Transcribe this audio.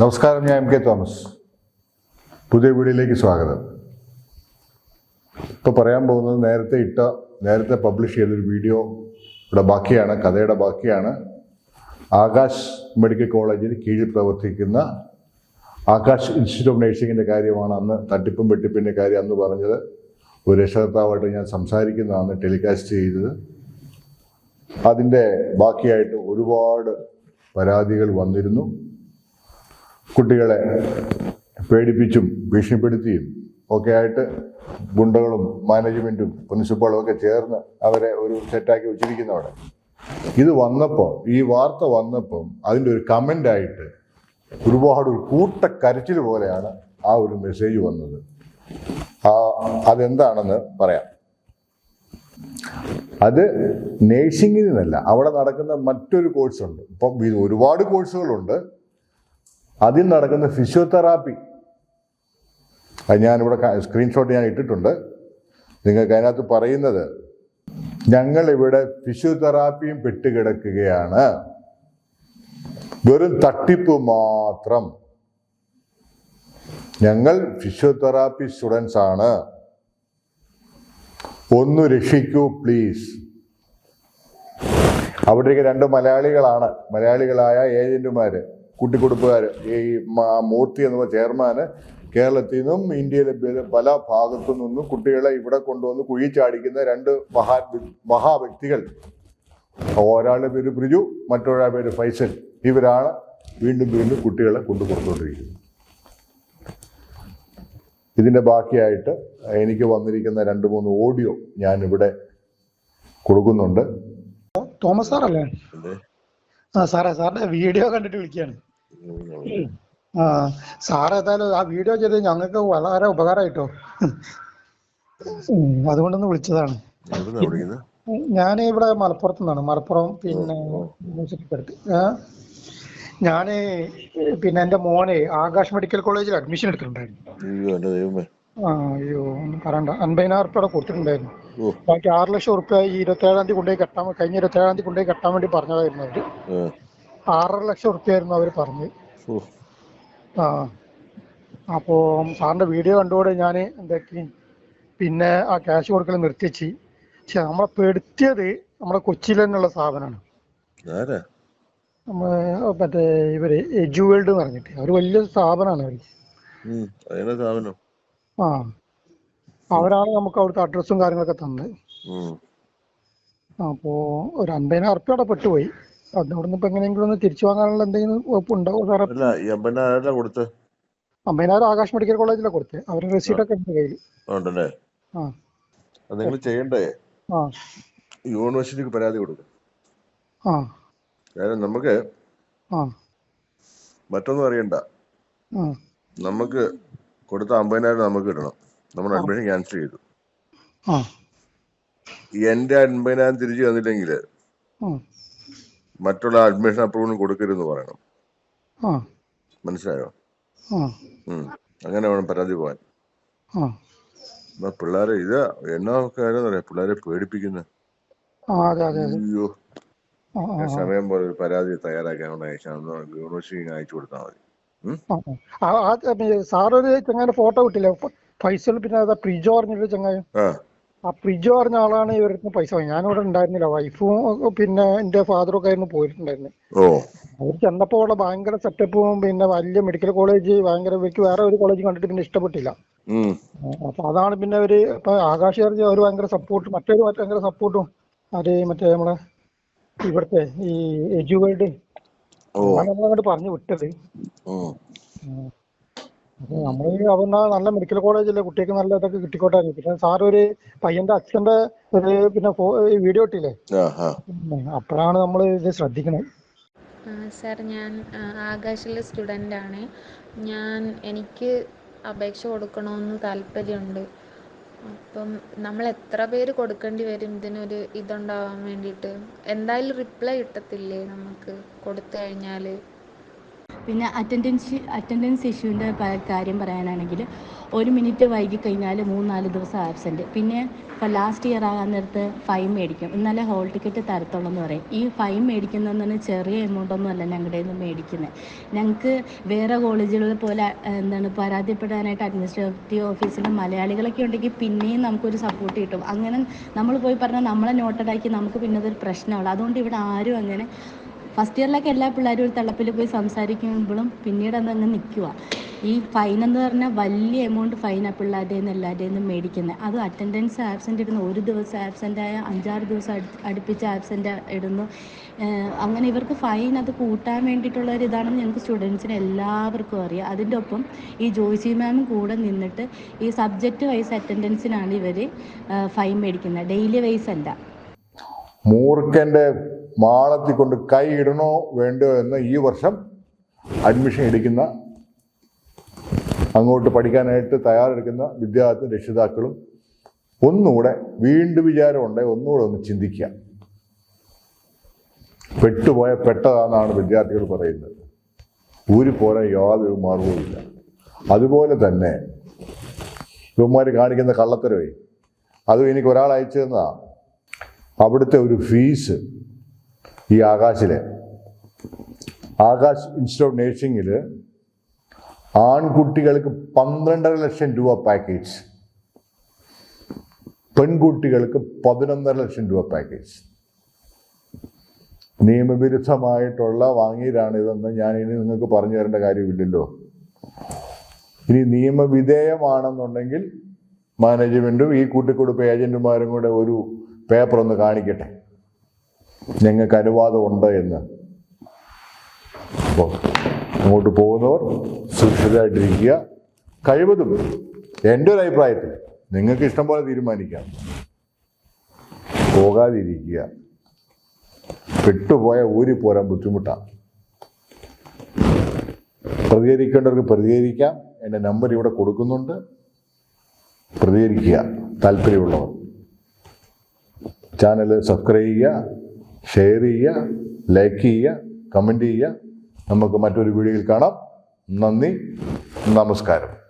നമസ്കാരം ഞാൻ M K Thomas. പുതിയ വീഡിയോയിലേക്ക് സ്വാഗതം. ഇപ്പോൾ പറയാൻ പോകുന്നത് നേരത്തെ ഇട്ട നേരത്തെ പബ്ലിഷ് ചെയ്തൊരു വീഡിയോ ഇവിടെ ബാക്കിയാണ് കഥയുടെ ബാക്കിയാണ്. ആകാശ് മെഡിക്കൽ കോളേജിന് കീഴിൽ പ്രവർത്തിക്കുന്ന ആകാശ് ഇൻസ്റ്റിറ്റ്യൂട്ട് ഓഫ് നഴ്സിംഗിന്റെ കാര്യമാണ് അന്ന് തട്ടിപ്പും വെട്ടിപ്പിന്റെ കാര്യം അന്ന് പറഞ്ഞത്. ഒരു രക്ഷകർത്താവായിട്ട് ഞാൻ സംസാരിക്കുന്നതാണ് ടെലികാസ്റ്റ് ചെയ്തത്. അതിന്റെ ബാക്കിയായിട്ട് ഒരുപാട് പരാതികൾ വന്നിരുന്നു. കുട്ടികളെ പേടിപ്പിച്ചും ഭീഷണിപ്പെടുത്തിയും ഒക്കെ ആയിട്ട് ഗുണ്ടകളും മാനേജ്മെന്റും പ്രിൻസിപ്പളും ഒക്കെ ചേർന്ന് അവരെ ഒരു സെറ്റാക്കി വെച്ചിരിക്കുന്നവിടെ ഇത് വന്നപ്പോൾ ഈ വാർത്ത വന്നപ്പം അതിന്റെ ഒരു കമന്റായിട്ട് ഒരുപാട് ഒരു കൂട്ട കരച്ചിൽ പോലെയാണ് ആ ഒരു മെസ്സേജ് വന്നത്. ആ അതെന്താണെന്ന് പറയാം. അത് നേഴ്സിംഗിൽ നിന്നല്ല അവിടെ നടക്കുന്ന മറ്റൊരു കോഴ്സുണ്ട് ഇപ്പം ഇത് ഒരുപാട് കോഴ്സുകളുണ്ട് അതിൽ നടക്കുന്ന ഫിസിയോതെറാപ്പി. അത് ഞാനിവിടെ സ്ക്രീൻഷോട്ട് ഞാൻ ഇട്ടിട്ടുണ്ട്. നിങ്ങൾക്ക് അതിനകത്ത് പറയുന്നത് ഞങ്ങളിവിടെ ഫിസിയോതെറാപ്പിയും പെട്ടുകിടക്കുകയാണ്. വെറും തട്ടിപ്പ് മാത്രം. ഞങ്ങൾ ഫിസിയോതെറാപ്പി സ്റ്റുഡൻസ് ആണ്. ഒന്ന് രക്ഷിക്കൂ പ്ലീസ്. അവിടേക്ക് രണ്ട് മലയാളികളാണ്. മലയാളികളായ ഏജന്റുമാര്. കൂട്ടിക്കൊടുപ്പുകാര്. ഈ മ- മൂർത്തി എന്ന ചെയർമാന് കേരളത്തിൽ നിന്നും ഇന്ത്യയിലെ പല ഭാഗത്തു നിന്നും കുട്ടികളെ ഇവിടെ കൊണ്ടുവന്ന് കുഴിച്ചാടിക്കുന്ന രണ്ട് മഹാ മഹാവ്യക്തികൾ ഒരാളുടെ പേര് ബ്രിജു മറ്റൊരാളുടെ പേര് ഫൈസൽ. ഇവരാണ് വീണ്ടും വീണ്ടും കുട്ടികളെ കൊണ്ടു കൊടുത്തുകൊണ്ടിരിക്കുന്നത് ഇതിന്റെ ബാക്കിയായിട്ട് എനിക്ക് വന്നിരിക്കുന്ന രണ്ട് മൂന്ന് ഓഡിയോ ഞാൻ ഇവിടെ കൊടുക്കുന്നുണ്ട്. തോമസ് സാറല്ലേ? ആ സാറേ സാറിന്റെ വീഡിയോ കണ്ടിട്ട് വിളിക്കുകയാണ്. സാർ ഏതായാലും ആ വീഡിയോ ചെയ്ത് ഞങ്ങൾക്ക് വളരെ ഉപകാരമായിട്ടോ അതുകൊണ്ടൊന്ന് വിളിച്ചതാണ്. ഞാൻ ഇവിടെ മലപ്പുറത്ത് നിന്നാണ് മലപ്പുറം പിന്നെ യൂണിവേഴ്സിറ്റിക്ക് ഞാൻ പിന്നെ എന്റെ മോനെ ആകാശ് മെഡിക്കൽ കോളേജിൽ അഡ്മിഷൻ എടുത്തിട്ടുണ്ടായിരുന്നു. അയ്യോ ഒന്നും പറയണ്ട. അൻപതിനായിരം ഉറുപ്പിക കൊടുത്തിട്ടുണ്ടായിരുന്നു. ബാക്കി ആറ് ലക്ഷം ഉറുപ്പിക ഈ ഇരുപത്തേഴാം തീയതി കൊണ്ടുപോയി കെട്ടാൻ കഴിഞ്ഞ ഇരുപത്തേഴാം തീയതി കൊണ്ടുപോയി കെട്ടാൻ വേണ്ടി പറഞ്ഞതായിരുന്നു അവർ. ആറര ലക്ഷം റുപ്യായിരുന്നു അവർ പറഞ്ഞ്. ആ. അപ്പോൾ സാറിന്റെ വീഡിയോ കണ്ടുകൂടെ ഞാൻ എന്താക്കി പിന്നെ ആ ക്യാഷ് കൊടുക്കൽ നിർത്തിച്ച് പക്ഷെ നമ്മളെ പെടുത്തിയത് നമ്മുടെ കൊച്ചിയിൽ തന്നെയുള്ള സ്ഥാപനമാണ് മറ്റേ ഇവർ എജു വേൾഡ് എന്ന് പറഞ്ഞിട്ട്. അവർ വലിയ സ്ഥാപനമാണ് അവർ. ആ. അവരാണ് നമുക്ക് അവിടുത്തെ അഡ്രസ്സും കാര്യങ്ങളൊക്കെ തന്നത്. അപ്പോ ഒരു അമ്പതിനായിരം ഉറുപ്പ്യ അവിടെ പെട്ടുപോയി. അതിനോടൊന്ന് ഇപ്പൊ എങ്ങനെയെങ്കിലും ഒന്ന് തിരിച്ചു വാങ്ങാനുള്ള എന്തെങ്കിലും വകുപ്പുണ്ടാവോ സാറേ? അല്ല ഈ അമ്പന ആരാ കൊടുത്ത്? അമ്പതിനായിരം ആകാശ് മെഡിക്കൽ കോളേജിലാണ് കൊടുത്തത് അവരുടെ റെസീപ്റ്റ് ഒക്കെ ഉണ്ട് കയ്യിൽ. ഉണ്ടല്ലേ? ആ. അത് നിങ്ങൾ ചെയ്യണ്ടേ? ആ. യൂണിവേഴ്സിറ്റിക്ക് പരാതി കൊടുക്കും. ആ. കാരണം നമുക്ക് ആ. മറ്റൊന്നും അറിയണ്ട. ആ. നമുക്ക് കൊടുത്ത അമ്പതിനായിരം നമുക്ക് കിട്ടണം. നമ്മൾ അഡ്മിഷൻ ക്യാൻസൽ ചെയ്തു. ആ. എന്റെ അൻപതിനായിരം തിരിച്ചു തന്നില്ലെങ്കിൽ ആ. മറ്റുള്ള അഡ്മിഷൻ അപ്രൂവൽ കൊടുക്കരുതെന്ന് പറയണം. മനസ്സിലായോ? അങ്ങനെ വേണം പരാതി പോവാൻ പിള്ളേരെ ഇത് എന്നാ കാര്യം പറയാ പിള്ളേരെ പേടിപ്പിക്കുന്നത് അയ്യോ. സമയം പോലെ ഒരു പരാതി തയ്യാറാക്കാനുള്ള അയച്ചു കൊടുത്താൽ മതി. സാറൊരു ചങ്ങാന്റെ ഫോട്ടോ കിട്ടില്ല ഫൈസൽ പിന്നെ പ്രിജോ പറഞ്ഞൊരു ചങ്ങായി? ആ ഫ്രിഡ്ജ് പറഞ്ഞ ആളാണ് ഇവരുടെ പൈസ വാങ്ങി. ഞാനിവിടെ ഉണ്ടായിരുന്നില്ല. വൈഫും പിന്നെ എന്റെ ഫാദറും ഒക്കെ ആയിരുന്നു പോയിട്ടുണ്ടായിരുന്നത് ഓ. അവർ ചെന്നപ്പോ അവിടെ ഭയങ്കര സെറ്റപ്പും പിന്നെ വലിയ മെഡിക്കൽ കോളേജ് ഭയങ്കര ഇവർക്ക് വേറെ ഒരു കോളേജ് കണ്ടിട്ട് പിന്നെ ഇഷ്ടപ്പെട്ടില്ല. അപ്പൊ അതാണ് പിന്നെ അവർ ഇപ്പൊ ആകാശ് ചാർജ് അവർ ഭയങ്കര സപ്പോർട്ട് മറ്റൊരു മറ്റേ ഭയങ്കര സപ്പോർട്ടും അത് മറ്റേ നമ്മളെ ഇവിടുത്തെ ഈ എജു വേൾഡ് ഓ. അങ്ങനെ അങ്ങോട്ട് പറഞ്ഞു വിട്ടത്. നമ്മൾ അവന്ന നല്ല മെഡിക്കൽ കോളേജല്ലേ കുട്ടിക്ക് നല്ല ഇതൊക്കെ കിട്ടിക്കോട്ടെ. പിന്നെ സാർ ഒരു പയ്യന്റെ അച്ഛന്റെ ഒരു പിന്നെ വീഡിയോ ഇട്ടില്ലേ? അപ്പോഴാണ് നമ്മൾ ഇത് ശ്രദ്ധിക്കുന്നത് ആ, സാർ ഞാൻ ആകാശിലെ സ്റ്റുഡന്റ് ആണ്. ഞാൻ എനിക്ക് അപേക്ഷ കൊടുക്കണമെന്ന് താല്പര്യമുണ്ട്. അപ്പം നമ്മൾ എത്ര പേര് കൊടുക്കേണ്ടി വരും? ഇതിനൊരു ഇതുണ്ടാവാൻ വേണ്ടിയിട്ട്. എന്തായാലും റിപ്ലൈ കിട്ടത്തില്ലേ നമുക്ക് കൊടുത്തു കഴിഞ്ഞാൽ പിന്നെ അറ്റൻഡൻസ് അറ്റൻഡൻസ് ഇഷ്യൂവിന്റെ കാര്യം പറയാനാണെങ്കിൽ ഒരു മിനിറ്റ് വൈകി കഴിഞ്ഞാൽ നാല് ദിവസം ആബ്സെന്റ് പിന്നെ ഇപ്പോൾ ലാസ്റ്റ് ഇയർ ആകാൻ നേരത്ത് ഫൈൻ മേടിക്കും. എന്നാലേ ഹോൾ ടിക്കറ്റ് തരത്തുള്ളൂ എന്ന് പറയും. ഈ ഫൈൻ മേടിക്കുന്നതെന്ന് ചെറിയ എമൗണ്ട് ഒന്നും അല്ല ഞങ്ങളുടെ നിന്ന് മേടിക്കുന്നത് ഞങ്ങൾക്ക് വേറെ കോളേജുകളെ പോലെ എന്താണ് പരാതിപ്പെടാനായിട്ട് അഡ്മിനിസ്ട്രേറ്റീവ് ഓഫീസിൽ മലയാളികളൊക്കെ ഉണ്ടെങ്കിൽ പിന്നെയും നമുക്കൊരു സപ്പോർട്ട് കിട്ടും. അങ്ങനെ നമ്മൾ പോയി പറഞ്ഞാൽ നമ്മളെ നോട്ടഡാക്കി നമുക്ക് പിന്നെ അതൊരു പ്രശ്നമുള്ളൂ അതുകൊണ്ട് ഇവിടെ ആരും അങ്ങനെ ഫസ്റ്റ് ഇയറിലൊക്കെ എല്ലാ പിള്ളേരും ഒരു തളപ്പിൽ പോയി സംസാരിക്കുമ്പോഴും പിന്നീട് അതങ്ങ് നിൽക്കുക ഈ ഫൈൻ എന്ന് പറഞ്ഞാൽ വലിയ എമൗണ്ട് ഫൈനാണ് പിള്ളേരുടെ നിന്ന് എല്ലാവരുടെയും നിന്ന് മേടിക്കുന്നത് അത് അറ്റൻഡൻസ് ആബ്സെന്റ് ഇടുന്നു. ഒരു ദിവസം ആബ്സെന്റ് ആയ അഞ്ചാറ് ദിവസം അടു അടുപ്പിച്ച് ആബ്സെന്റ് ഇടുന്നു. അങ്ങനെ ഇവർക്ക് ഫൈൻ അത് കൂട്ടാൻ വേണ്ടിയിട്ടുള്ള ഒരു ഇതാണെന്ന് ഞങ്ങൾക്ക് സ്റ്റുഡൻസിന് എല്ലാവർക്കും അറിയാം. അതിന്റെ ഒപ്പം ഈ ജോയ്സി മാമും കൂടെ നിന്നിട്ട് ഈ സബ്ജക്റ്റ് വൈസ് അറ്റൻഡൻസിനാണ് ഇവർ ഫൈൻ മേടിക്കുന്നത് ഡെയിലി വൈസ് അല്ല. മൂർഖന്റെ മാളത്തിൽ കൊണ്ട് കൈ ഇടണോ വേണ്ടോ എന്ന് ഈ വർഷം അഡ്മിഷൻ എടുക്കുന്ന അങ്ങോട്ട് പഠിക്കാനായിട്ട് തയ്യാറെടുക്കുന്ന വിദ്യാർത്ഥി രക്ഷിതാക്കളും ഒന്നുകൂടെ വീണ്ടും വിചാരമുണ്ടെങ്കിൽ ഒന്നുകൂടെ ഒന്ന് ചിന്തിക്കുക പെട്ടുപോയ പെട്ടതാണെന്നാണ് വിദ്യാർത്ഥികൾ പറയുന്നത്. ഊരി ഊരിപ്പോരാൻ യാതൊരു മാർഗവുമില്ല അതുപോലെ തന്നെ ഇവന്മാർ കാണിക്കുന്ന കള്ളത്തരവേ അതും എനിക്ക് ഒരാൾ അയച്ചു തന്നതാണ് അവിടുത്തെ ഒരു ഫീസ് ഈ ആകാശിലെ. ആകാശ് ഇൻസ്റ്റിറ്റ്യൂട്ട് ഓഫ് നേഴ്സിംഗിൽ ആൺകുട്ടികൾക്ക് പന്ത്രണ്ടര ലക്ഷം രൂപ പാക്കേജ് പെൺകുട്ടികൾക്ക് പതിനൊന്നര ലക്ഷം രൂപ പാക്കേജ് നിയമവിരുദ്ധമായിട്ടുള്ള വാങ്ങിയതാണിതെന്ന് ഞാൻ ഇനി നിങ്ങൾക്ക് പറഞ്ഞു തരേണ്ട കാര്യമില്ലല്ലോ. ഇനി നിയമവിധേയമാണെന്നുണ്ടെങ്കിൽ മാനേജ്മെന്റും ഈ കൂട്ടിക്കൊടുപ്പ് ഏജന്റുമാരും കൂടെ ഒരു പേപ്പർ ഒന്ന് കാണിക്കട്ടെ. ഞങ്ങൾക്ക് അനുവാദം ഉണ്ട് എന്ന്. അപ്പോൾ അങ്ങോട്ട് പോകുന്നവർ സുരക്ഷിതരായിട്ടിരിക്കുക. കഴിവതും എന്റെ ഒരു അഭിപ്രായത്തിൽ നിങ്ങൾക്ക് ഇഷ്ടം പോലെ തീരുമാനിക്കാം. പോകാതിരിക്കുക. പെട്ടുപോയ ഊരി പോരാൻ ബുദ്ധിമുട്ടാണ്. പ്രതികരിക്കേണ്ടവർക്ക് പ്രതികരിക്കാം. എന്റെ നമ്പർ ഇവിടെ കൊടുക്കുന്നുണ്ട്. പ്രതികരിക്കുക. താല്പര്യമുള്ളവർ. ചാനൽ സബ്സ്ക്രൈബ് ചെയ്യുക. ഷെയർ ചെയ്യുക ലൈക്ക് ചെയ്യുക കമന്റ് ചെയ്യുക. നമുക്ക് മറ്റൊരു വീഡിയോയിൽ കാണാം. നന്ദി. നമസ്കാരം.